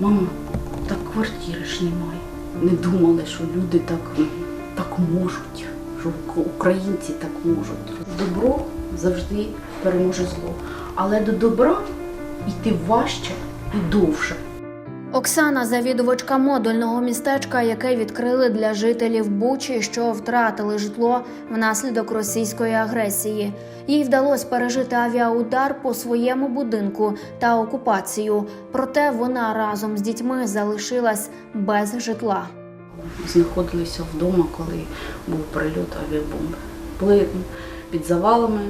Мама, так квартири ж немає. Не думали, що люди так, так можуть, що українці так можуть. Добро завжди переможе зло. Але до добра йти важче і довше. Оксана, завідувачка модульного містечка, яке відкрили для жителів Бучі, що втратили житло внаслідок російської агресії. Їй вдалося пережити авіаудар по своєму будинку та окупацію. Проте вона разом з дітьми залишилась без житла. знаходилися вдома, коли був прильот авіабомби. Були під завалами.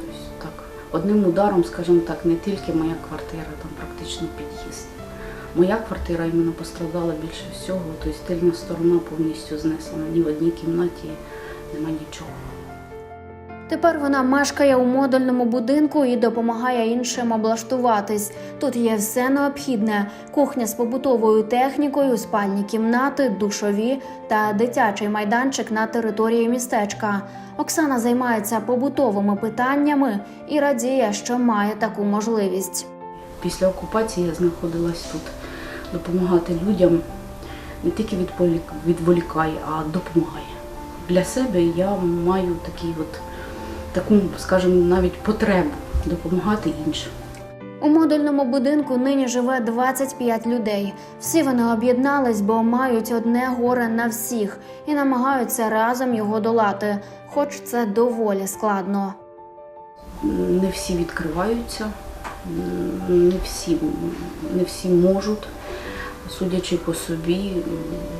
Тобто, так, одним ударом, скажімо так, не тільки моя квартира, там практично під'їзд. Моя квартира іменно постраждала більше всього, тобто тильна сторона повністю знесена. Ні в одній кімнаті нема нічого. Тепер вона мешкає у модульному будинку і допомагає іншим облаштуватись. Тут є все необхідне: кухня з побутовою технікою, спальні кімнати, душові та дитячий майданчик на території містечка. Оксана займається побутовими питаннями і радіє, що має таку можливість. Після окупації я знаходилась тут допомагати людям не тільки відволік- відволікає, а допомагає. Для себе я маю такий от, таку, скажімо, навіть потребу допомагати іншим. У модульному будинку нині живе 25 людей. Всі вони об'єднались, бо мають одне горе на всіх і намагаються разом його долати, хоч це доволі складно. Не всі відкриваються, не всі, не всі можуть. Судячи по собі,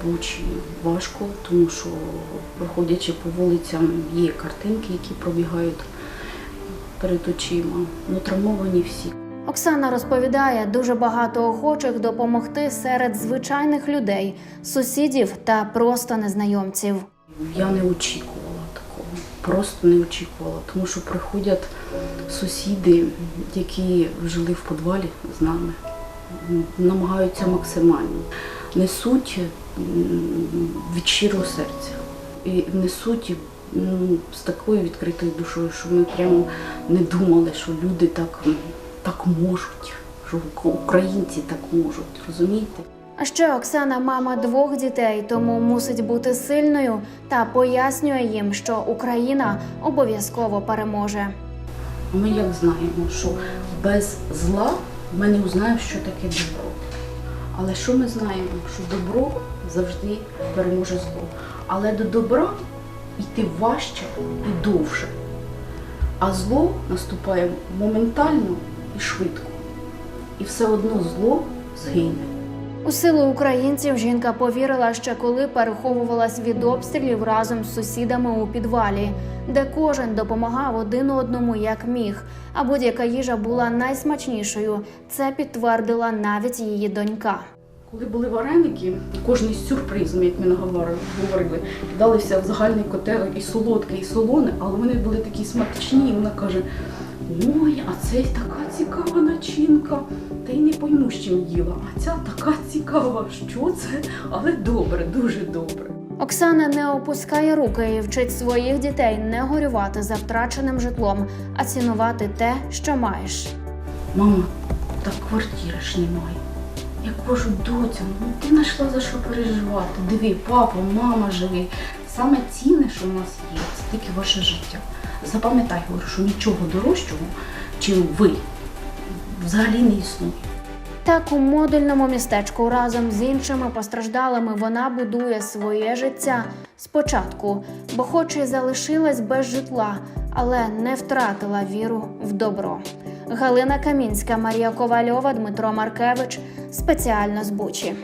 бучі важко, тому що проходячи по вулицям, є картинки, які пробігають перед очима. Ну, травмовані всі. Оксана розповідає, дуже багато охочих допомогти серед звичайних людей, сусідів та просто незнайомців. Я не очікувала такого, просто не очікувала, тому що приходять сусіди, які жили в підвалі з нами, намагаються максимально, несуть від щирого серця і несуть м, з такою відкритою душою, що ми прямо не думали, що люди так, так можуть, що українці так можуть, розумієте? А ще Оксана мама двох дітей, тому мусить бути сильною та пояснює їм, що Україна обов'язково переможе. Ми як знаємо, що без зла ми не узнаємо, що таке добро. Але що ми знаємо? Що добро завжди переможе зло. Але до добра йти важче і довше. А зло наступає моментально і швидко. І все одно зло згине. У силу українців жінка повірила ще коли переховувалась від обстрілів разом з сусідами у підвалі, де кожен допомагав один одному як міг. А будь-яка їжа була найсмачнішою. Це підтвердила навіть її донька. Коли були вареники, кожний з сюрпризом, як ми наговорили, говорили, кидалися в загальний котел і солодке, і солоне, але вони були такі смачні, вона каже: ой, а це така цікава начинка. Та й не пойму, з чим їла. А ця така цікава. Що це? Але добре, дуже добре. Оксана не опускає руки і вчить своїх дітей не горювати за втраченим житлом, а цінувати те, що маєш. Мама, так квартири ж немає. Я кажу, доця, ну ти знайшла за що переживати. Диви, папа, мама живі. Саме цінне, що в нас є, це тільки ваше життя. Запам'ятай, говорю, що нічого дорожчого, чим ви, взагалі не існує. Так у модульному містечку разом з іншими постраждалими вона будує своє життя спочатку, бо хоч і залишилась без житла, але не втратила віру в добро. Галина Камінська, Марія Ковальова, Дмитро Маркевич спеціально з Бучі.